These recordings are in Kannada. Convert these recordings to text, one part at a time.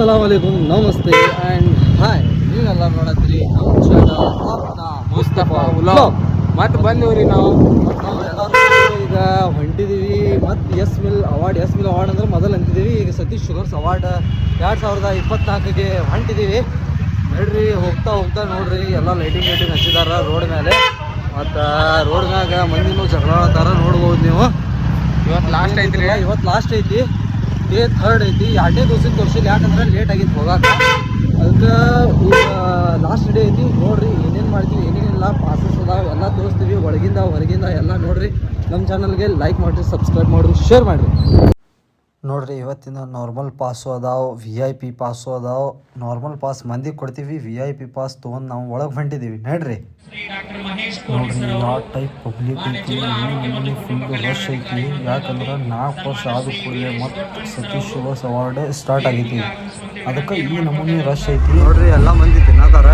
ಅಸ್ಸಲಾಂ ವಲೈಕುಮ್ ನಮಸ್ತೆ ಆ್ಯಂಡ್ ಹಾಯ್ ನೀವೆಲ್ಲ ನೋಡತ್ರಿ ನಮ್ಮ ಚಾನಲ್ ಅಪ್ನಾ ಮುಸ್ತಫಾ ಉಲಾ. ಮತ್ತೆ ಬಂದಿವ್ರಿ ನಾವು. ಈಗ ಹೊಂಟಿದೀವಿ. ಮತ್ತು S mill award S mill award ಅಂದ್ರೆ ಮೊದಲು ಅಂತಿದ್ದೀವಿ ಈಗ ಸತೀಶ್ ಶುಗರ್ಸ್ ಅವಾರ್ಡ್ ಎರಡು ಸಾವಿರದ ಇಪ್ಪತ್ನಾಲ್ಕಿಗೆ ಹೊಂಟಿದ್ದೀವಿ ನೋಡ್ರಿ ಹೋಗ್ತಾ ಹೋಗ್ತಾ ನೋಡ್ರಿ. ಎಲ್ಲ ಲೈಟಿಂಗ್ ಲೈಟಿಂಗ್ ಹಚ್ಚಿದಾರ ರೋಡ್ ಮೇಲೆ. ಮತ್ತು ರೋಡ್ ಮ್ಯಾಗ ಮಂದಿನೂ ಜಗಳ ಆಡ್ತಾರ ನೋಡ್ಬೋದು ನೀವು. ಇವತ್ತು ಲಾಸ್ಟ್ ಐತಿ ಇವತ್ತು ಲಾಸ್ಟ್ ಐತಿ. ಡೇ ಥರ್ಡ್ ಐತಿ. ಎರಡನೇ ದಿವ್ಸಕ್ಕೆ ತೋರಿಸಿಲ್ಲ. ಯಾಕಂದ್ರೆ ಲೇಟ್ ಆಗಿತ್ತು ಹೋಗಾಕ. ಅದಕ್ಕೆ ಲಾಸ್ಟ್ ಡೇ ಐತಿ. ನೋಡ್ರಿ, ಏನೇನು ಮಾಡ್ತೀವಿ, ಏನೇನೆಲ್ಲ. ಪಾಸಸ್ ಅದಾವೆ. ಎಲ್ಲ ತೋರಿಸ್ತೀವಿ. ಒಳಗಿಂದ, ಹೊರಗಿಂದ ಎಲ್ಲ ನೋಡ್ರಿ. ನಮ್ಮ ಚಾನಲ್ಗೆ ಲೈಕ್ ಮಾಡಿರಿ ಸಬ್ಸ್ಕ್ರೈಬ್ ಮಾಡಿರಿ ಶೇರ್ ಮಾಡಿರಿ. ನೋಡ್ರಿ ಇವತ್ತಿನ ನಾರ್ಮಲ್ ಪಾಸು ಅದಾವ ವಿ ಐ ಪಿ ಪಾಸು ಅದಾವ. ನಾರ್ಮಲ್ ಪಾಸ್ ಮಂದಿಗೆ ಕೊಡ್ತೀವಿ ವಿ ಐ ಪಿ ಪಾಸ್ ತೊಗೊಂಡು ನಾವು ಒಳಗೆ ಹೊಂಟಿದ್ದೀವಿ ನೋಡ್ರಿ? ನೋಡ್ರಿ, ಯಾವ ಟೈಪ್ ಪಬ್ಲಿಕ್ ಐತಿ ಫುಲ್ ರಶ್ ಐತಿ. ಯಾಕಂದ್ರೆ ನಾಲ್ಕು ವರ್ಷ ಆದ ಕೂಡಲೇ ಮತ್ತು ಸತೀಶ್ ಶಿವಸ್ ಅವಾರ್ಡ್ ಸ್ಟಾರ್ಟ್ ಆಗೈತಿ ಅದಕ್ಕೆ ಈ ನಮೂನಿ ರಶ್ ಐತಿ. ನೋಡ್ರಿ, ಎಲ್ಲ ಮಂದಿ ತಿನ್ನತಾರ.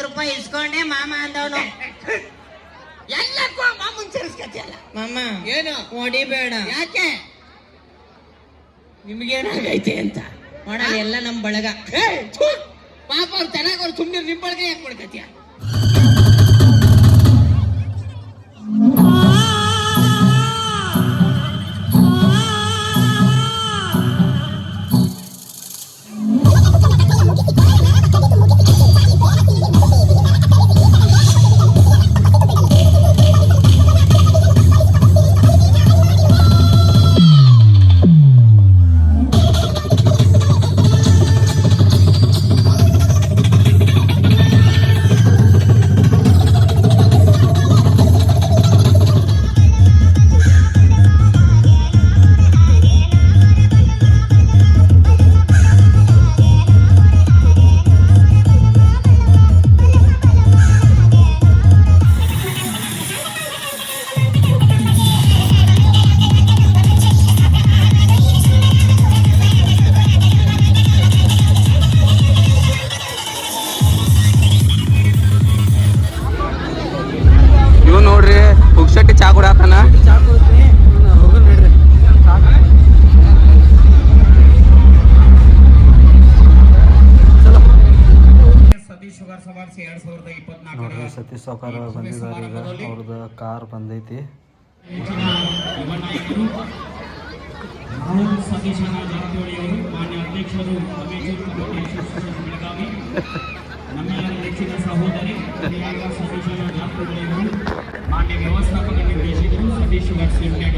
ಹತ್ತು ರೂಪಾಯಿ ಇಸ್ಕೊಂಡೆ ಮಾಮ ಅಂದವನು. ಎಲ್ಲಕ್ಕೂ ಮಾಮನ್ ಸೇರಿಸ್ಕತಿಯಲ್ಲ ಮಾಮ ಏನು? ಹೊಡಿಬೇಡ. ಯಾಕೆ? ನಿಮ್ಗೇನಾಗೈತೆ ಅಂತ. ಮಾಡಲ್ಲ ಎಲ್ಲ ನಮ್ ಬಳಗ. ಪಾಪ ಅವ್ರು ಚೆನ್ನಾಗಿ ಅವ್ರು ಸುಮ್ಮನೆ ನಿಮ್ ಬಳಗ ಯಾಕೆ ಮಾಡ್ಕತಿಯ ಸತೀಶ್ ಸಾವ್ಕಾರ ಬಂದಿದ್ದಾರೆ ಈಗ ಅವ್ರದ್ದು ಕಾರ್ ಬಂದೈತಿ ಯುವ ನಾಯಕರು ರಾಹುಲ್ ಸತೀಶ್ ಅಣ್ಣ ಜಾರಕಿಹೊಳಿ ಅವರು ಮಾನ್ಯ ಅಧ್ಯಕ್ಷರು ಅಮೇಚೂರು ಕಮಿಟಿ ಅಸೋಸಿಯೇಷನ್ ಬೆಳಗಾವಿ ನಮ್ಮೆಲ್ಲರ ನೆಚ್ಚಿನ ಸಹೋದರಿ ಪ್ರಿಯಾಂಕಾ ಸತೀಶ್ ಅಣ್ಣ ಜಾರಕಿಹೊಳಿ ಅವರು ಮಾನ್ಯ ವ್ಯವಸ್ಥಾಪಕ ನಿರ್ದೇಶಕರು ಸತೀಶ್ ಶುಗರ್ಸ್ ಲಿಮಿಟೆಡ್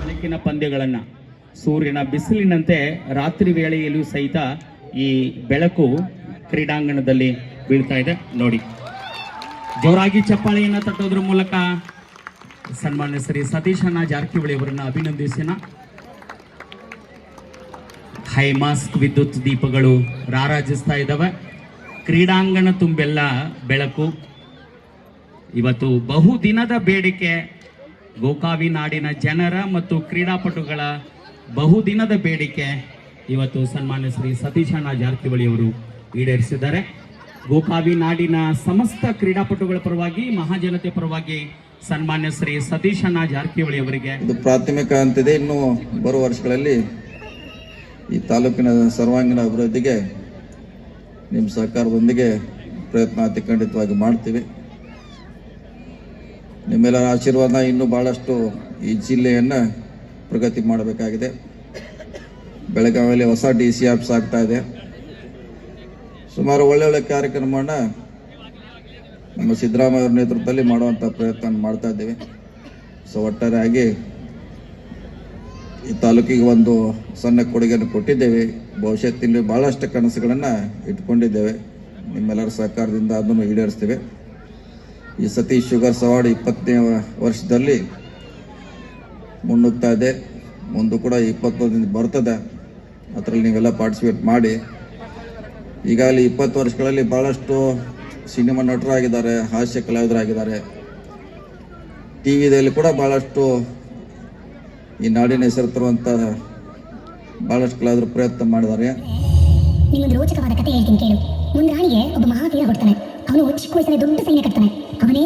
ಬೆಳಕಿನ ಪಂದ್ಯಗಳನ್ನು ಸೂರ್ಯನ ಬಿಸಿಲಿನಂತೆ ರಾತ್ರಿ ವೇಳೆಯಲ್ಲೂ ಸಹಿತ ಈ ಬೆಳಕು ಕ್ರೀಡಾಂಗಣದಲ್ಲಿ ಬೀಳ್ತಾ ಇದೆ. ನೋಡಿ. ಜೋರಾಗಿ ಚಪ್ಪಾಳೆಯನ್ನ ತಟ್ಟೋದ್ರ ಮೂಲಕ ಸನ್ಮಾನ್ಯ ಶ್ರೀ ಸತೀಶ್ ಅಣ್ಣ ಜಾರಕಿಹೊಳಿ ಅವರನ್ನು ಅಭಿನಂದಿಸಿನ ಹೈ ಮಾಸ್ಕ್ ವಿದ್ಯುತ್ ದೀಪಗಳು ರಾರಾಜಿಸ್ತಾ ಇದ್ದಾವೆ. ಕ್ರೀಡಾಂಗಣ ತುಂಬೆಲ್ಲ ಬೆಳಕು. ಇವತ್ತು ಬಹುದಿನದ ಬೇಡಿಕೆ ಗೋಕಾವಿ ನಾಡಿನ ಜನರ ಮತ್ತು ಕ್ರೀಡಾಪಟುಗಳ ಬಹುದಿನದ ಬೇಡಿಕೆ ಇವತ್ತು ಸನ್ಮಾನ್ಯ ಶ್ರೀ ಸತೀಶಣ್ಣ ಜಾರಕಿಹೊಳಿ ಅವರು ಈಡೇರಿಸಿದ್ದಾರೆ. ಗೋಕಾವಿ ನಾಡಿನ ಸಮಸ್ತ ಕ್ರೀಡಾಪಟುಗಳ ಪರವಾಗಿ, ಮಹಾಜನತೆ ಪರವಾಗಿ ಸನ್ಮಾನ್ಯ ಶ್ರೀ ಸತೀಶಣ್ಣ ಜಾರಕಿಹೊಳಿ ಅವರಿಗೆ ಇದು ಪ್ರಾಥಮಿಕ ಅಂತಿದೆ. ಇನ್ನು ಬರುವ ವರ್ಷಗಳಲ್ಲಿ ಈ ತಾಲೂಕಿನ ಸರ್ವಾಂಗೀಣ ಅಭಿವೃದ್ಧಿಗೆ ನಿಮ್ಮ ಸಹಕಾರದೊಂದಿಗೆ ಪ್ರಯತ್ನ ಅತಿ ಖಂಡಿತವಾಗಿ ಮಾಡ್ತೀವಿ. ನಿಮ್ಮೆಲ್ಲರ ಆಶೀರ್ವಾದ ಇನ್ನೂ ಭಾಳಷ್ಟು ಈ ಜಿಲ್ಲೆಯನ್ನು ಪ್ರಗತಿ ಮಾಡಬೇಕಾಗಿದೆ. ಬೆಳಗಾವಿಯಲ್ಲಿ ಹೊಸ ಡಿ ಸಿ ಆಫೀಸ್ ಆಗ್ತಾ ಇದೆ. ಸುಮಾರು ಒಳ್ಳೊಳ್ಳೆ ಕಾರ್ಯಕ್ರಮವನ್ನು ನಮ್ಮ ಸಿದ್ದರಾಮಯ್ಯ ಅವರ ನೇತೃತ್ವದಲ್ಲಿ ಮಾಡುವಂಥ ಪ್ರಯತ್ನ ಮಾಡ್ತಾ ಇದ್ದೀವಿ. ಸೊ ಒಟ್ಟಾರೆಯಾಗಿ ಈ ತಾಲೂಕಿಗೆ ಒಂದು ಸಣ್ಣ ಕೊಡುಗೆಯನ್ನು ಕೊಟ್ಟಿದ್ದೇವೆ. ಭವಿಷ್ಯತ್ತಿನಲ್ಲಿ ಭಾಳಷ್ಟು ಕನಸುಗಳನ್ನು ಇಟ್ಕೊಂಡಿದ್ದೇವೆ. ನಿಮ್ಮೆಲ್ಲರ ಸಹಕಾರದಿಂದ ಅದನ್ನು ಈಡೇರಿಸ್ತೇವೆ. ಈ ಸತಿ ಶುಗರ್ಸ್ ಅವಾರ್ಡ್ ಇಪ್ಪತ್ತನೇ ವರ್ಷದಲ್ಲಿ ಮುನ್ನುಗ್ತಾ ಇದೆ. ಮುಂದೆ ಕೂಡ ಇಪ್ಪತ್ತೊಂದು ಬರ್ತದೆ. ಅದರಲ್ಲಿ ನೀವೆಲ್ಲ ಪಾರ್ಟಿಸಿಪೇಟ್ ಮಾಡಿ. ಈಗಾಗಲೇ ಇಪ್ಪತ್ತು ವರ್ಷಗಳಲ್ಲಿ ಭಾಳಷ್ಟು ಸಿನಿಮಾ ನಟರಾಗಿದ್ದಾರೆ, ಹಾಸ್ಯ ಕಲಾವಿದರಾಗಿದ್ದಾರೆ. ಟಿ ವಿದಲ್ಲಿ ಕೂಡ ಭಾಳಷ್ಟು ಈ ನಾಡಿನ ಹೆಸರು ತರುವಂಥ ಭಾಳಷ್ಟು ಕಲಾವಿದರು ಪ್ರಯತ್ನ ಮಾಡಿದ್ದಾರೆ. ನಿಮ್ಮೊಂದು ರೋಚಕವಾದ ಕಥೆ ಹೇಳ್ತೀನಿ ಕೇಳು. ಒಬ್ಬ ಮಹಾವೀರ ಕೊಡ್ತಾನೆ ಅವನು ಚಿಕ್ಕ ವಯಸ್ಸಲ್ಲಿ ದೊಡ್ಡ ಸೈನ್ಯ ಕಟ್ತಾನೆ ಅವನೇ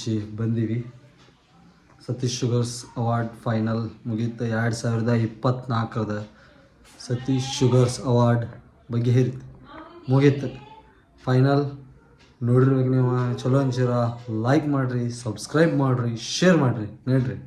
ಮುಗಿಸಿ ಬಂದೀವಿ ಸತೀಶ್ ಶುಗರ್ಸ್ ಅವಾರ್ಡ್ ಫೈನಲ್ ಮುಗೀತು ಎರಡು ಸಾವಿರದ ಇಪ್ಪತ್ತ್ನಾಲ್ಕರದ ಸತೀಶ್ ಶುಗರ್ಸ್ ಅವಾರ್ಡ್ ಬಗೆಹರಿತು ಮುಗೀತು ಫೈನಲ್ ನೋಡಿರ್ಬೇಕು ನೀವು ಚಲೋ ಅನ್ಸಿರ. ಲೈಕ್ ಮಾಡಿರಿ, ಸಬ್ಸ್ಕ್ರೈಬ್ ಮಾಡಿರಿ, ಶೇರ್ ಮಾಡಿರಿ. ನೋಡ್ರಿ.